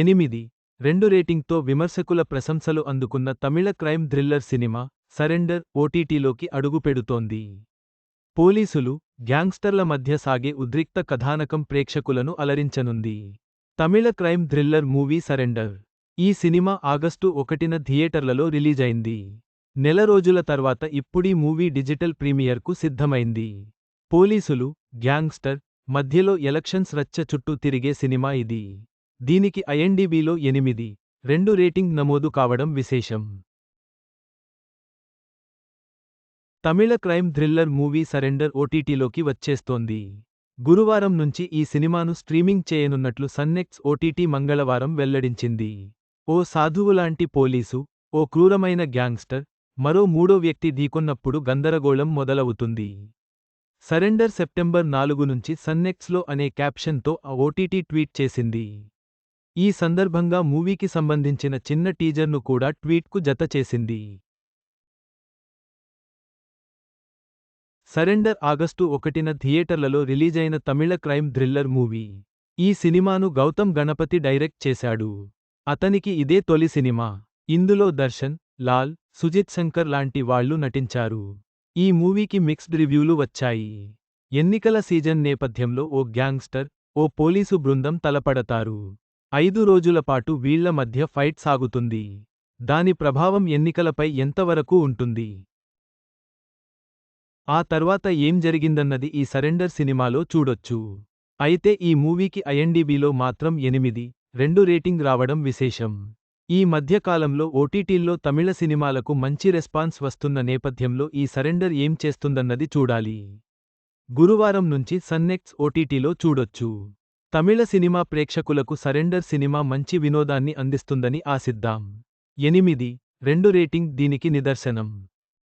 ఎనిమిది. రెండు రేటింగ్తో విమర్శకుల ప్రశంసలు అందుకున్న తమిళ క్రైమ్ థ్రిల్లర్ సినిమా సరెండర్ ఓటీటీలోకి అడుగుపెడుతోంది. పోలీసులు గ్యాంగ్స్టర్ల మధ్య సాగే ఉద్రిక్త కథానకం ప్రేక్షకులను అలరించనుంది. తమిళ క్రైమ్ థ్రిల్లర్ మూవీ సరెండర్. ఈ సినిమా ఆగస్టు ఒకటిన థియేటర్లలో రిలీజైంది. నెల రోజుల తర్వాత ఇప్పుడీ మూవీ డిజిటల్ ప్రీమియర్కు సిద్ధమైంది. పోలీసులు గ్యాంగ్స్టర్ మధ్యలో ఎలక్షన్స్ రచ్చ చుట్టూ తిరిగే సినిమా ఇది. దీనికి ఐఎన్డీబీలో ఎనిమిది. రెండు రేటింగ్ నమోదు కావడం విశేషం. తమిళ క్రైమ్ థ్రిల్లర్ మూవీ సరెండర్ ఓటీటీలోకి వచ్చేస్తోంది. గురువారం నుంచి ఈ సినిమాను స్ట్రీమింగ్ చేయనున్నట్లు సన్నెక్స్ ఓటీటీ మంగళవారం వెల్లడించింది. ఓ సాధువులాంటి పోలీసు ఓ క్రూరమైన గ్యాంగ్స్టర్ మరో మూడో వ్యక్తి ఢీకొన్నప్పుడు గందరగోళం మొదలవుతుంది. సరెండర్ సెప్టెంబర్ నాలుగు నుంచి సన్నెక్స్లో అనే క్యాప్షన్తో ఆ ఓటీటీ ట్వీట్ చేసింది. ఈ సందర్భంగా మూవీకి సంబంధించిన చిన్న టీజర్ను కూడా ట్వీట్కు జత చేసింది. సరెండర్ ఆగస్టు ఒకటిన థియేటర్లలో రిలీజైన తమిళ క్రైమ్ థ్రిల్లర్ మూవీ. ఈ సినిమాను గౌతమ్ గణపతి డైరెక్ట్ చేశాడు. అతనికి ఇదే తొలి సినిమా. ఇందులో దర్శన్ లాల్ సుజిత్ శంకర్ లాంటి వాళ్ళు నటించారు. ఈ మూవీకి మిక్స్డ్ రివ్యూలు వచ్చాయి. ఎన్నికల సీజన్ నేపథ్యంలో ఓ గ్యాంగ్స్టర్ ఓ పోలీసు బృందం తలపడతారు. ఐదు రోజుల పాటు వీళ్ళ మధ్య ఫైట్ సాగుతుంది. దాని ప్రభావం ఎన్నికలపై ఎంతవరకు ఉంటుంది? ఆ తర్వాత ఏం జరిగిందన్నది ఈ సరెండర్ సినిమాలో చూడొచ్చు. అయితే ఈ మూవీకి ఐఎన్డీబీలో మాత్రం ఎనిమిది రెండు రేటింగ్ రావడం విశేషం. ఈ మధ్యకాలంలో ఓటీటీల్లో తమిళ సినిమాలకు మంచి రెస్పాన్స్ వస్తున్న నేపథ్యంలో ఈ సరెండర్ ఏం చేస్తుందన్నది చూడాలి. గురువారం నుంచి సన్నెక్స్ ఓటీటీలో చూడొచ్చు. తమిళ సినిమా ప్రేక్షకులకు సరెండర్ సినిమా మంచి వినోదాన్ని అందిస్తుందని ఆశిద్దాం. ఎనిమిది రెండు రేటింగ్ దీనికి నిదర్శనం.